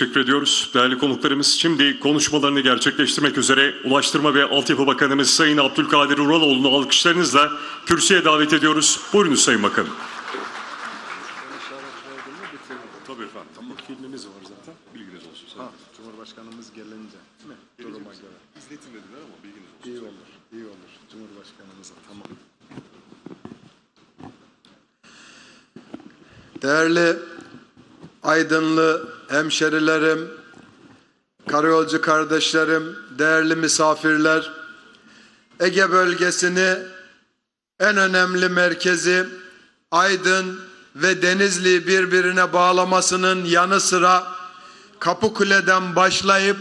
teşekkür ediyoruz. Değerli konuklarımız şimdi konuşmalarını gerçekleştirmek üzere Ulaştırma ve Altyapı Bakanımız Sayın Abdülkadir Uraloğlu'nu alkışlarınızla kürsüye davet ediyoruz. Buyurunuz Sayın Bakanım. Tabii efendim. Tamam. Filmimiz var zaten. Bilginiz olsun. Ha, Cumhurbaşkanımız gelince değil mi? Duruma göre. İzletin dediler ama bilginiz olsun. İyi olur, iyi olur. Cumhurbaşkanımıza tamam. Değerli Aydınlı hemşerilerim, karayolcu kardeşlerim, değerli misafirler, Ege bölgesini en önemli merkezi Aydın ve Denizli birbirine bağlamasının yanı sıra Kapıkule'den başlayıp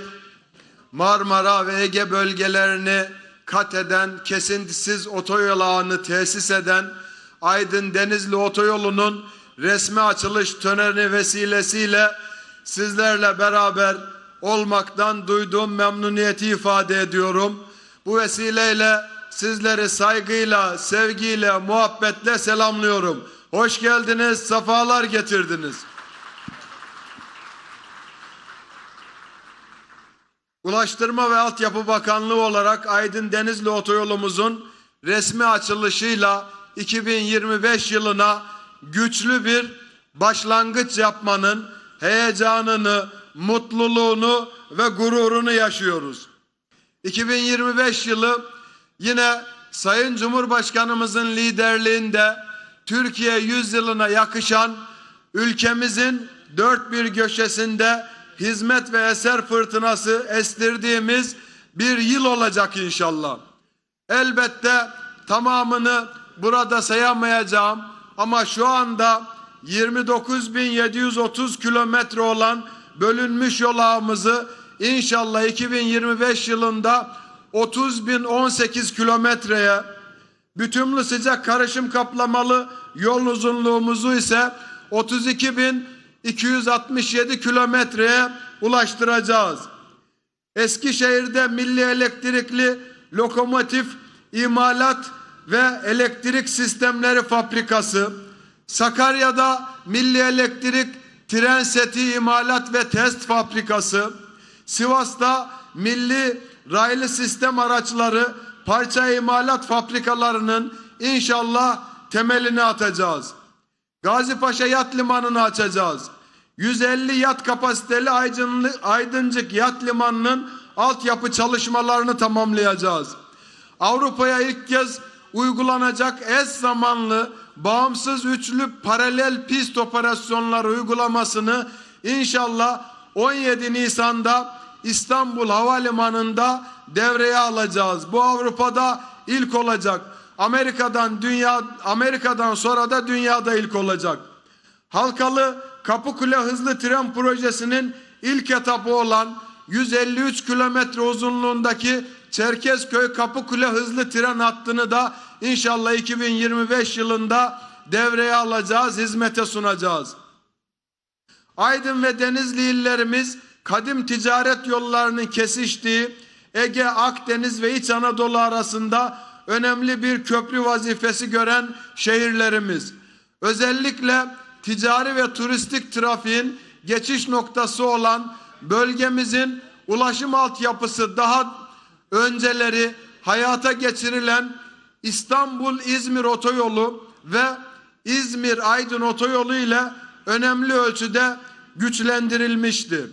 Marmara ve Ege bölgelerini kat eden kesintisiz otoyol ağını tesis eden Aydın Denizli otoyolunun resmi açılış töreni vesilesiyle sizlerle beraber olmaktan duyduğum memnuniyeti ifade ediyorum. Bu vesileyle sizleri saygıyla, sevgiyle, muhabbetle selamlıyorum. Hoş geldiniz, sefalar getirdiniz. Ulaştırma ve Altyapı Bakanlığı olarak Aydın Denizli Otoyolumuzun resmi açılışıyla 2025 yılına güçlü bir başlangıç yapmanın heyecanını, mutluluğunu ve gururunu yaşıyoruz. 2025 yılı yine Sayın Cumhurbaşkanımızın liderliğinde Türkiye yüzyılına yakışan ülkemizin dört bir köşesinde hizmet ve eser fırtınası estirdiğimiz bir yıl olacak inşallah. Elbette tamamını burada sayamayacağım ama şu anda 29.730 kilometre olan bölünmüş yol ağımızı inşallah 2025 yılında 30.018 kilometreye bütünlü sıcak karışım kaplamalı yol uzunluğumuzu ise 32.267 kilometreye ulaştıracağız. Eskişehir'de milli elektrikli lokomotif imalat ve elektrik sistemleri fabrikası, Sakarya'da milli elektrik tren seti imalat ve test fabrikası, Sivas'ta milli raylı sistem araçları parça imalat fabrikalarının inşallah temelini atacağız. Gazipaşa Yat Limanı'nı açacağız. 150 yat kapasiteli Aydınlı, Aydıncık Yat Limanı'nın altyapı çalışmalarını tamamlayacağız. Avrupa'ya ilk kez uygulanacak eş zamanlı bağımsız üçlü paralel pist operasyonları uygulamasını inşallah 17 Nisan'da İstanbul Havalimanı'nda devreye alacağız. Bu Avrupa'da ilk olacak. Amerika'dan dünya Amerika'dan sonra da dünyada ilk olacak. Halkalı Kapıkule hızlı tren projesinin ilk etapı olan 153 kilometre uzunluğundaki Çerkezköy Kapıkule hızlı tren hattını da inşallah 2025 yılında devreye alacağız, hizmete sunacağız. Aydın ve Denizli illerimiz kadim ticaret yollarının kesiştiği Ege, Akdeniz ve İç Anadolu arasında önemli bir köprü vazifesi gören şehirlerimiz. Özellikle ticari ve turistik trafiğin geçiş noktası olan bölgemizin ulaşım altyapısı daha önceleri hayata geçirilen İstanbul-İzmir otoyolu ve İzmir-Aydın otoyolu ile önemli ölçüde güçlendirilmişti.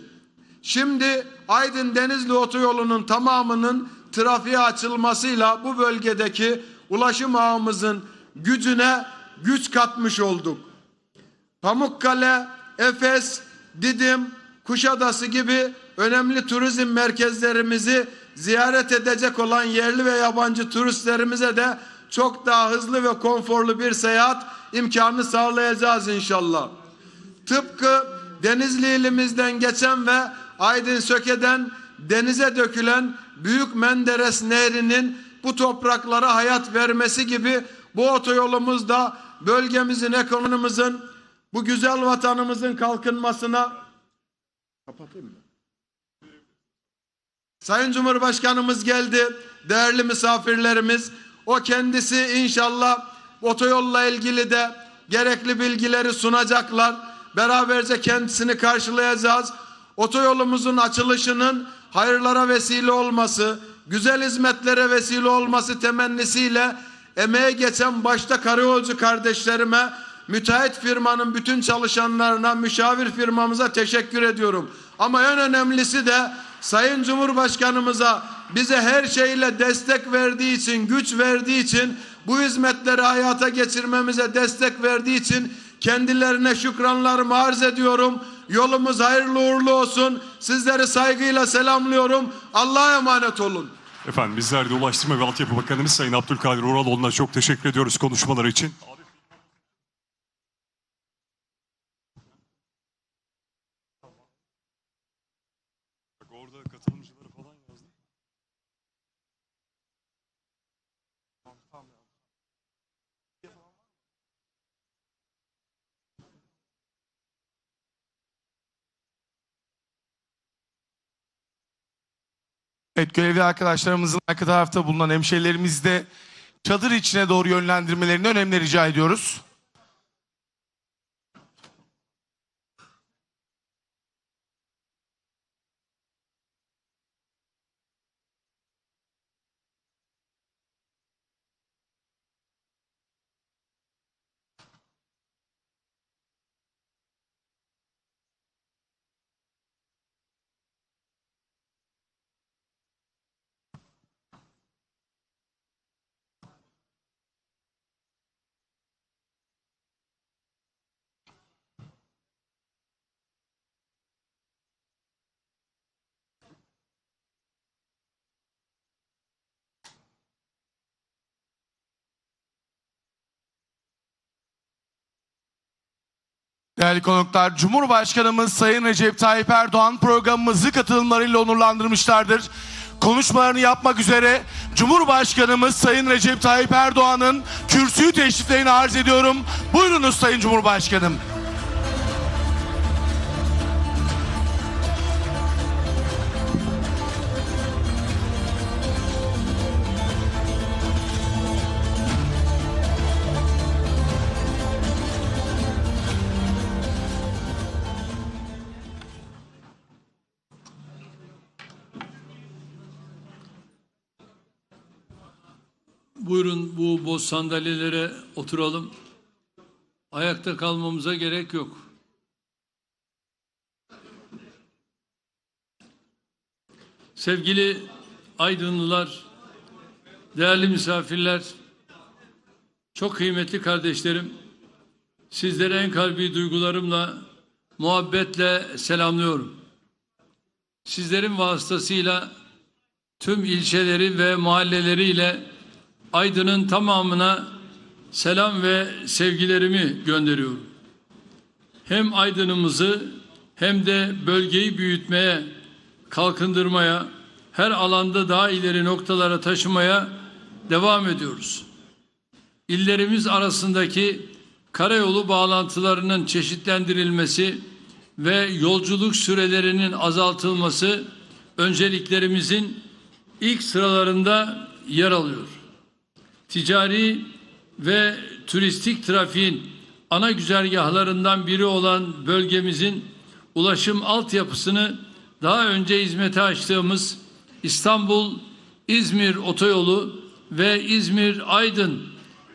Şimdi Aydın Denizli otoyolunun tamamının trafiğe açılmasıyla bu bölgedeki ulaşım ağımızın gücüne güç katmış olduk. Pamukkale, Efes, Didim, Kuşadası gibi önemli turizm merkezlerimizi ziyaret edecek olan yerli ve yabancı turistlerimize de çok daha hızlı ve konforlu bir seyahat imkanı sağlayacağız inşallah. Tıpkı Denizli ilimizden geçen ve Aydın Söke'den denize dökülen Büyük Menderes Nehri'nin bu topraklara hayat vermesi gibi bu otoyolumuz da bölgemizin, ekonomimizin, bu güzel vatanımızın kalkınmasına kapatayım mı? Sayın Cumhurbaşkanımız geldi, değerli misafirlerimiz. O kendisi inşallah otoyolla ilgili de gerekli bilgileri sunacaklar. Beraberce kendisini karşılayacağız. otoyolumuzun açılışının hayırlara vesile olması, güzel hizmetlere vesile olması temennisiyle emeğe geçen başta karayolcu kardeşlerime, müteahhit firmanın bütün çalışanlarına, müşavir firmamıza teşekkür ediyorum. Ama en önemlisi de Sayın Cumhurbaşkanımıza bize her şeyle destek verdiği için, güç verdiği için, bu hizmetleri hayata geçirmemize destek verdiği için kendilerine şükranlarımı arz ediyorum. Yolumuz hayırlı uğurlu olsun. Sizleri saygıyla selamlıyorum. Allah'a emanet olun. Efendim bizler de Ulaştırma ve Altyapı Bakanımız Sayın Abdülkadir Uraloğlu'na çok teşekkür ediyoruz konuşmaları için. Orada katılımcıları falan yazdı. Evet görevli arkadaşlarımızın arka tarafta bulunan hemşehrilerimizi de çadır içine doğru yönlendirmelerini önemli rica ediyoruz. Değerli konuklar, Cumhurbaşkanımız Sayın Recep Tayyip Erdoğan programımızı katılımlarıyla onurlandırmışlardır. Konuşmalarını yapmak üzere Cumhurbaşkanımız Sayın Recep Tayyip Erdoğan'ın kürsüyü teşriflerini arz ediyorum. Buyurunuz Sayın Cumhurbaşkanım. Boş sandalyelere oturalım. Ayakta kalmamıza gerek yok. Sevgili Aydınlılar, değerli misafirler, çok kıymetli kardeşlerim, sizlere en kalbi duygularımla, muhabbetle selamlıyorum. Sizlerin vasıtasıyla tüm ilçeleri ve mahalleleriyle Aydın'ın tamamına selam ve sevgilerimi gönderiyorum. Hem Aydın'ımızı hem de bölgeyi büyütmeye, kalkındırmaya, her alanda daha ileri noktalara taşımaya devam ediyoruz. İllerimiz arasındaki karayolu bağlantılarının çeşitlendirilmesi ve yolculuk sürelerinin azaltılması önceliklerimizin ilk sıralarında yer alıyor ticari ve turistik trafiğin ana güzergahlarından biri olan bölgemizin ulaşım altyapısını daha önce hizmete açtığımız İstanbul İzmir otoyolu ve İzmir Aydın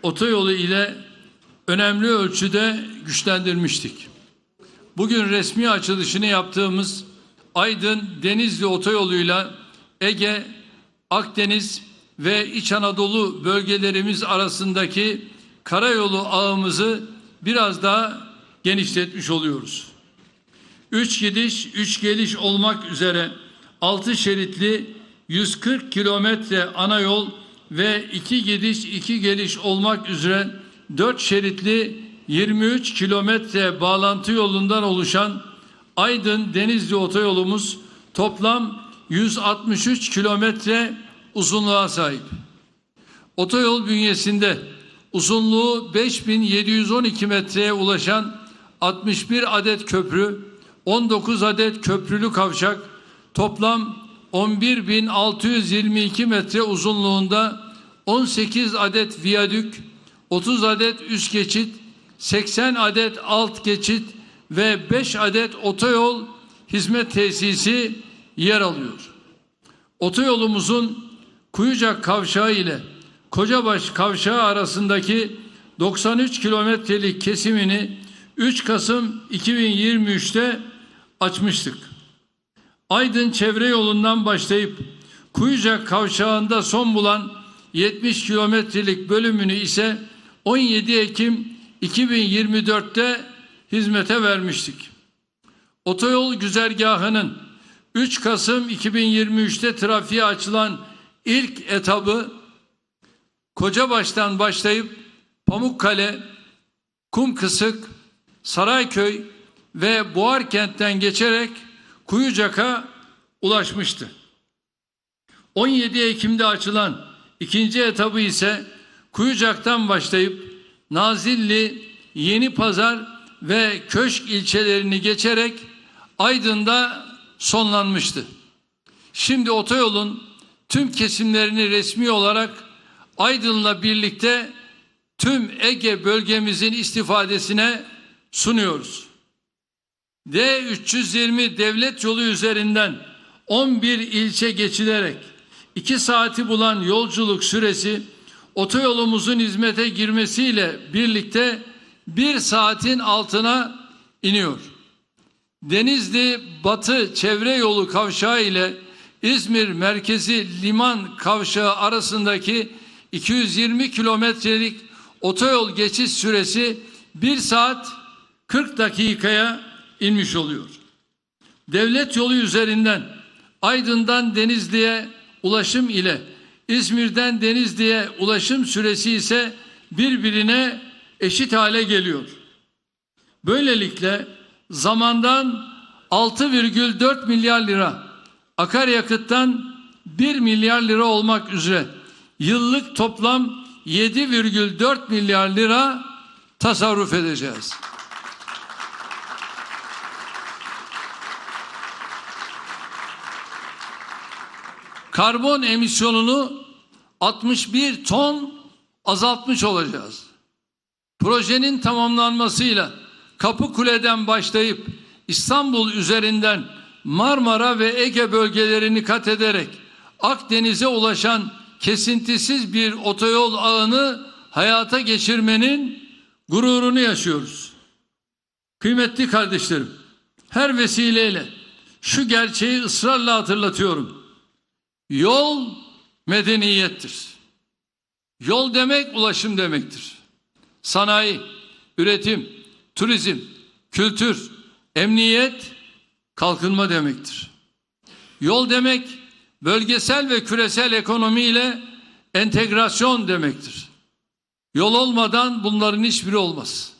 otoyolu ile önemli ölçüde güçlendirmiştik. Bugün resmi açılışını yaptığımız Aydın Denizli otoyoluyla Ege, Akdeniz ve İç Anadolu bölgelerimiz arasındaki karayolu ağımızı biraz daha genişletmiş oluyoruz. Üç gidiş, üç geliş olmak üzere altı şeritli 140 kilometre ana yol ve iki gidiş, iki geliş olmak üzere dört şeritli 23 kilometre bağlantı yolundan oluşan Aydın Denizli otoyolumuz toplam 163 kilometre uzunluğa sahip. Otoyol bünyesinde uzunluğu 5712 metreye ulaşan 61 adet köprü, 19 adet köprülü kavşak, toplam 11.622 metre uzunluğunda 18 adet viyadük, 30 adet üst geçit, 80 adet alt geçit ve 5 adet otoyol hizmet tesisi yer alıyor. Otoyolumuzun Kuyucak kavşağı ile Kocabaş kavşağı arasındaki 93 kilometrelik kesimini 3 Kasım 2023'te açmıştık. Aydın çevre yolundan başlayıp Kuyucak kavşağında son bulan 70 kilometrelik bölümünü ise 17 Ekim 2024'te hizmete vermiştik. Otoyol güzergahının 3 Kasım 2023'te trafiğe açılan ilk etabı Kocabaş'tan başlayıp Pamukkale, Kumkısık, Sarayköy ve Boğarkent'ten geçerek Kuyucak'a ulaşmıştı. 17 Ekim'de açılan ikinci etabı ise Kuyucak'tan başlayıp Nazilli, Yeni Pazar ve Köşk ilçelerini geçerek Aydın'da sonlanmıştı. Şimdi otoyolun tüm kesimlerini resmi olarak Aydın'la birlikte tüm Ege bölgemizin istifadesine sunuyoruz. D320 devlet yolu üzerinden 11 ilçe geçilerek 2 saati bulan yolculuk süresi otoyolumuzun hizmete girmesiyle birlikte 1 saatin altına iniyor. Denizli Batı çevre yolu kavşağı ile İzmir merkezi liman kavşağı arasındaki 220 kilometrelik otoyol geçiş süresi 1 saat 40 dakikaya inmiş oluyor. Devlet yolu üzerinden Aydın'dan Denizli'ye ulaşım ile İzmir'den Denizli'ye ulaşım süresi ise birbirine eşit hale geliyor. Böylelikle zamandan 6,4 milyar lira, akaryakıttan 1 milyar lira olmak üzere yıllık toplam 7,4 milyar lira tasarruf edeceğiz. Karbon emisyonunu 61 ton azaltmış olacağız. Projenin tamamlanmasıyla Kapıkule'den başlayıp İstanbul üzerinden Marmara ve Ege bölgelerini kat ederek Akdeniz'e ulaşan kesintisiz bir otoyol ağını hayata geçirmenin gururunu yaşıyoruz. Kıymetli kardeşlerim, her vesileyle şu gerçeği ısrarla hatırlatıyorum. Yol medeniyettir. Yol demek ulaşım demektir. Sanayi, üretim, turizm, kültür, emniyet, kalkınma demektir. Yol demek bölgesel ve küresel ekonomiyle entegrasyon demektir. Yol olmadan bunların hiçbiri olmaz.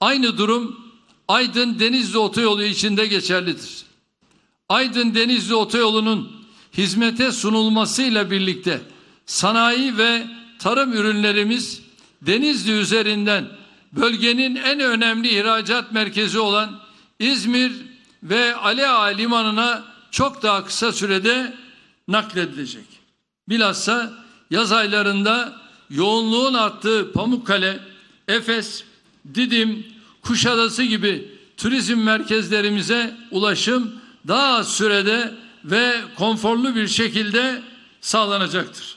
Aynı durum Aydın Denizli Otoyolu içinde geçerlidir. Aydın Denizli Otoyolu'nun hizmete sunulmasıyla birlikte sanayi ve tarım ürünlerimiz Denizli üzerinden bölgenin en önemli ihracat merkezi olan İzmir ve Ali Ağa limanına çok daha kısa sürede nakledilecek. Bilhassa yaz aylarında yoğunluğun arttığı Pamukkale, Efes, Didim, Kuşadası gibi turizm merkezlerimize ulaşım daha az sürede ve konforlu bir şekilde sağlanacaktır.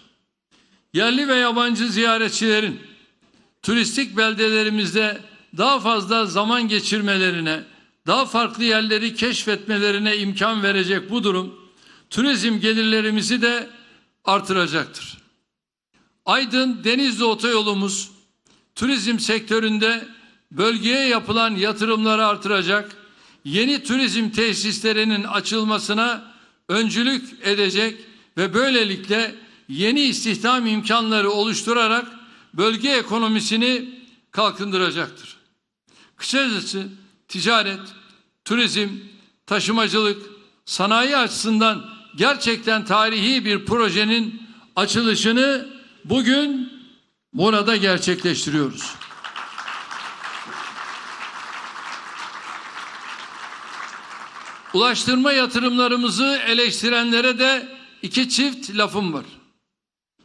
Yerli ve yabancı ziyaretçilerin turistik beldelerimizde daha fazla zaman geçirmelerine, daha farklı yerleri keşfetmelerine imkan verecek bu durum turizm gelirlerimizi de artıracaktır. Aydın Denizli otoyolumuz turizm sektöründe bölgeye yapılan yatırımları artıracak, yeni turizm tesislerinin açılmasına öncülük edecek ve böylelikle yeni istihdam imkanları oluşturarak bölge ekonomisini kalkındıracaktır. Kısacası ticaret, turizm, taşımacılık, sanayi açısından gerçekten tarihi bir projenin açılışını bugün burada gerçekleştiriyoruz. Ulaştırma yatırımlarımızı eleştirenlere de iki çift lafım var.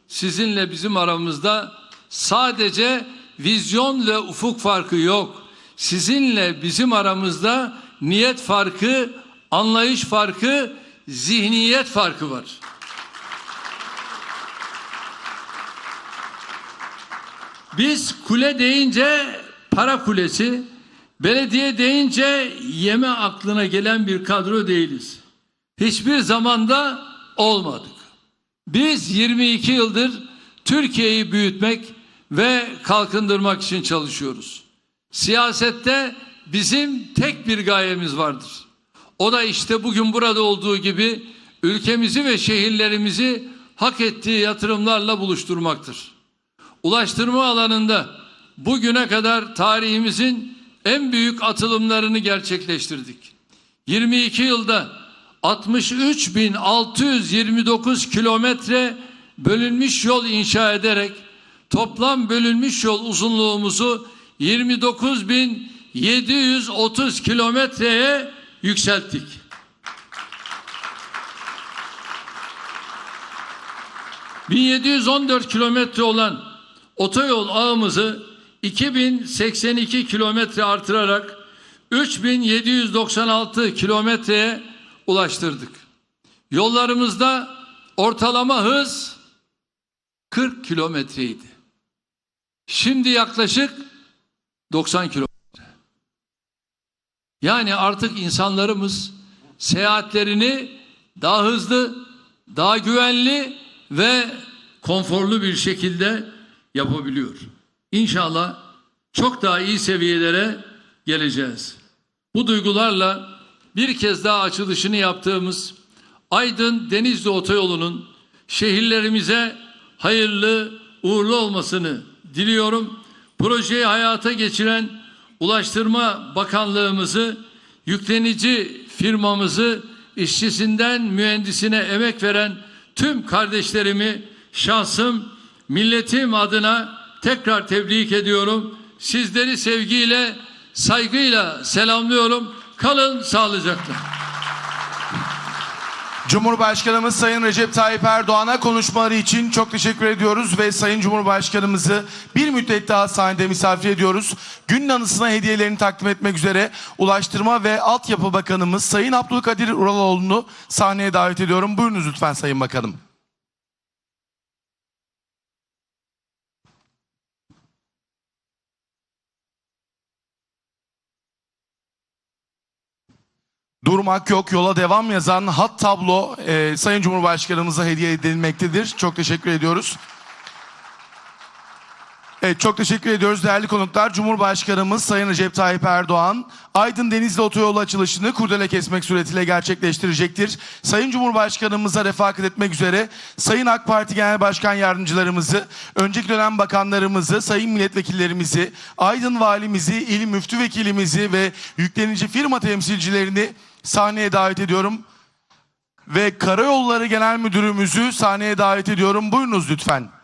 Sizinle bizim aramızda sadece vizyon ve ufuk farkı yok. Sizinle bizim aramızda niyet farkı, anlayış farkı, zihniyet farkı var. Biz kule deyince para kulesi, belediye deyince yeme aklına gelen bir kadro değiliz. Hiçbir zamanda olmadık. Biz 22 yıldır Türkiye'yi büyütmek ve kalkındırmak için çalışıyoruz. Siyasette bizim tek bir gayemiz vardır. O da işte bugün burada olduğu gibi ülkemizi ve şehirlerimizi hak ettiği yatırımlarla buluşturmaktır. Ulaştırma alanında bugüne kadar tarihimizin en büyük atılımlarını gerçekleştirdik. 22 yılda 63.629 kilometre bölünmüş yol inşa ederek toplam bölünmüş yol uzunluğumuzu 29.730 kilometreye yükselttik. ...1714 kilometre olan otoyol ağımızı 2082 kilometre artırarak 3796 kilometreye ulaştırdık. Yollarımızda ortalama hız 40 kilometreydi. Şimdi yaklaşık 90 kilometre. Yani artık insanlarımız seyahatlerini daha hızlı, daha güvenli ve konforlu bir şekilde yapabiliyor. İnşallah çok daha iyi seviyelere geleceğiz. Bu duygularla bir kez daha açılışını yaptığımız Aydın Denizli Otoyolu'nun şehirlerimize hayırlı uğurlu olmasını diliyorum. Projeyi hayata geçiren Ulaştırma Bakanlığımızı, yüklenici firmamızı, işçisinden mühendisine emek veren tüm kardeşlerimi şahsım, milletim adına tekrar tebrik ediyorum. Sizleri sevgiyle, saygıyla selamlıyorum. Kalın sağlıcakla. Cumhurbaşkanımız Sayın Recep Tayyip Erdoğan'a konuşmaları için çok teşekkür ediyoruz ve Sayın Cumhurbaşkanımızı bir müddet daha sahnede misafir ediyoruz. Günün anısına hediyelerini takdim etmek üzere Ulaştırma ve Altyapı Bakanımız Sayın Abdülkadir Uraloğlu'nu sahneye davet ediyorum. Buyurunuz lütfen Sayın Bakanım. Durmak yok, yola devam yazan hat tablo e, Sayın Cumhurbaşkanımıza hediye edilmektedir. Çok teşekkür ediyoruz. Evet, çok teşekkür ediyoruz değerli konuklar. Cumhurbaşkanımız Sayın Recep Tayyip Erdoğan, Aydın Denizli Otoyolu açılışını kurdele kesmek suretiyle gerçekleştirecektir. Sayın Cumhurbaşkanımıza refakat etmek üzere Sayın AK Parti Genel Başkan Yardımcılarımızı, önceki dönem bakanlarımızı, sayın milletvekillerimizi, Aydın Valimizi, il müftü vekilimizi ve yüklenici firma temsilcilerini sahneye davet ediyorum. Ve Karayolları Genel Müdürümüzü sahneye davet ediyorum. Buyurunuz lütfen.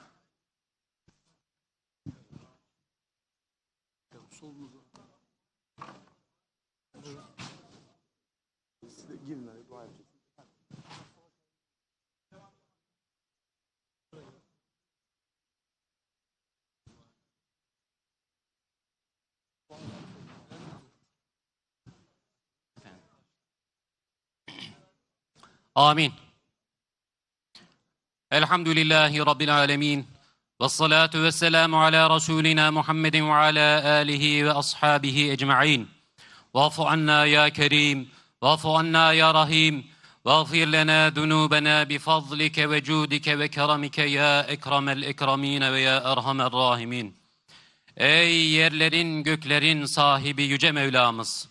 آمين الحمد لله رب العالمين والصلاة والسلام على رسولنا محمد وعلى آله وأصحابه أجمعين واعف عنا يا كريم واعف عنا يا رحيم واغفر لنا ذنوبنا بفضلك وجودك وكرمك يا أكرم الأكرمين ويا أرحم الراحمين Ey yerlerin göklerin sahibi yüce Mevlamız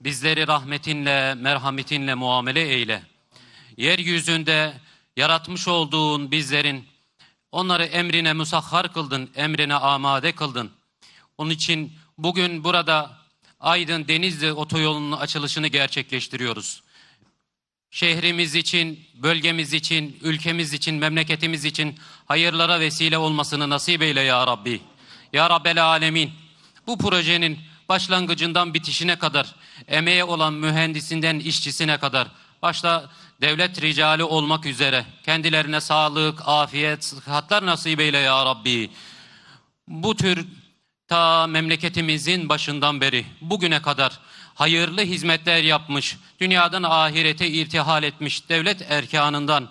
bizleri rahmetinle merhametinle muamele eyle yeryüzünde yaratmış olduğun bizlerin onları emrine musahhar kıldın, emrine amade kıldın. Onun için bugün burada Aydın Denizli otoyolunun açılışını gerçekleştiriyoruz. Şehrimiz için, bölgemiz için, ülkemiz için, memleketimiz için hayırlara vesile olmasını nasip eyle ya Rabbi. Ya Rabbel Alemin. Bu projenin başlangıcından bitişine kadar, emeğe olan mühendisinden işçisine kadar, başta devlet ricali olmak üzere kendilerine sağlık, afiyet, sıhhatler nasip eyle ya Rabbi. Bu tür ta memleketimizin başından beri bugüne kadar hayırlı hizmetler yapmış, dünyadan ahirete irtihal etmiş devlet erkanından,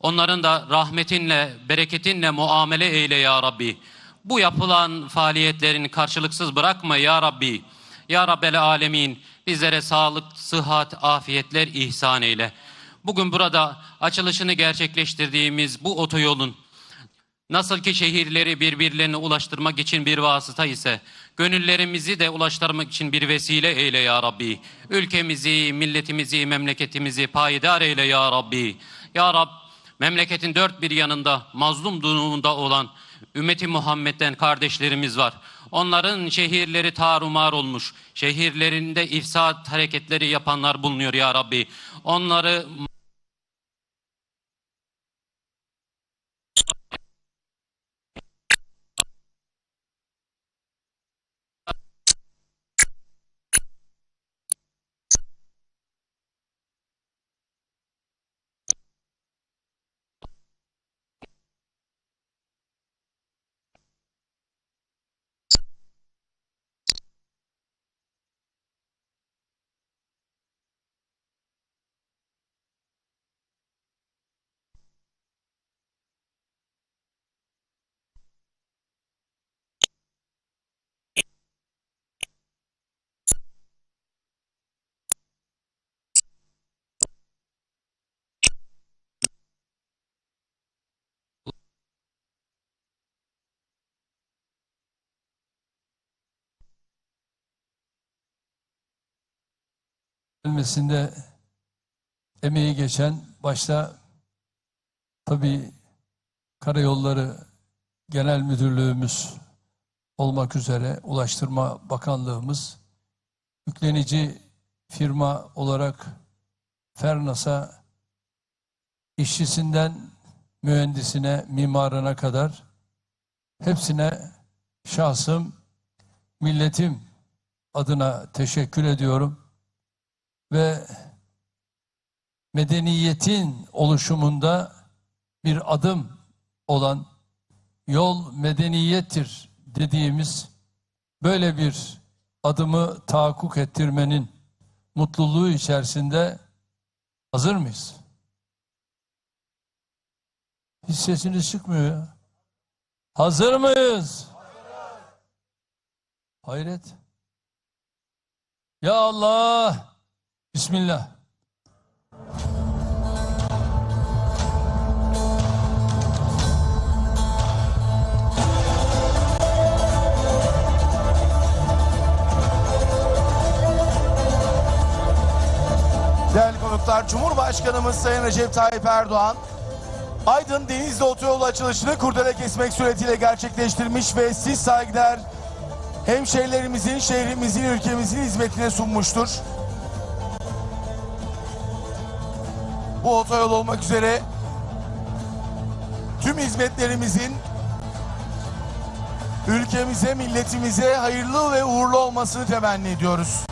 onların da rahmetinle, bereketinle muamele eyle ya Rabbi. Bu yapılan faaliyetlerini karşılıksız bırakma ya Rabbi. Ya Rabbel Alemin bizlere sağlık, sıhhat, afiyetler ihsan eyle. Bugün burada açılışını gerçekleştirdiğimiz bu otoyolun Nasıl ki şehirleri birbirlerine ulaştırmak için bir vasıta ise gönüllerimizi de ulaştırmak için bir vesile eyle ya Rabbi. Ülkemizi, milletimizi, memleketimizi payidar eyle ya Rabbi. Ya Rab memleketin dört bir yanında mazlum durumunda olan ümmeti Muhammed'den kardeşlerimiz var. Onların şehirleri tarumar olmuş. Şehirlerinde ifsat hareketleri yapanlar bulunuyor ya Rabbi. Onları gelmesinde emeği geçen başta tabii Karayolları Genel Müdürlüğümüz olmak üzere Ulaştırma Bakanlığımız yüklenici firma olarak Fernas'a işçisinden mühendisine, mimarına kadar hepsine şahsım, milletim adına teşekkür ediyorum ve medeniyetin oluşumunda bir adım olan yol medeniyettir dediğimiz böyle bir adımı tahakkuk ettirmenin mutluluğu içerisinde hazır mıyız? Hiç sesiniz çıkmıyor ya. Hazır mıyız? Hayret. Ya Allah. Bismillah. Değerli konuklar, Cumhurbaşkanımız Sayın Recep Tayyip Erdoğan, Aydın Denizli Otoyolu açılışını kurdele kesmek suretiyle gerçekleştirmiş ve siz saygıdeğer hemşehrilerimizin, şehrimizin, ülkemizin hizmetine sunmuştur. Bu otoyol olmak üzere tüm hizmetlerimizin ülkemize, milletimize hayırlı ve uğurlu olmasını temenni ediyoruz.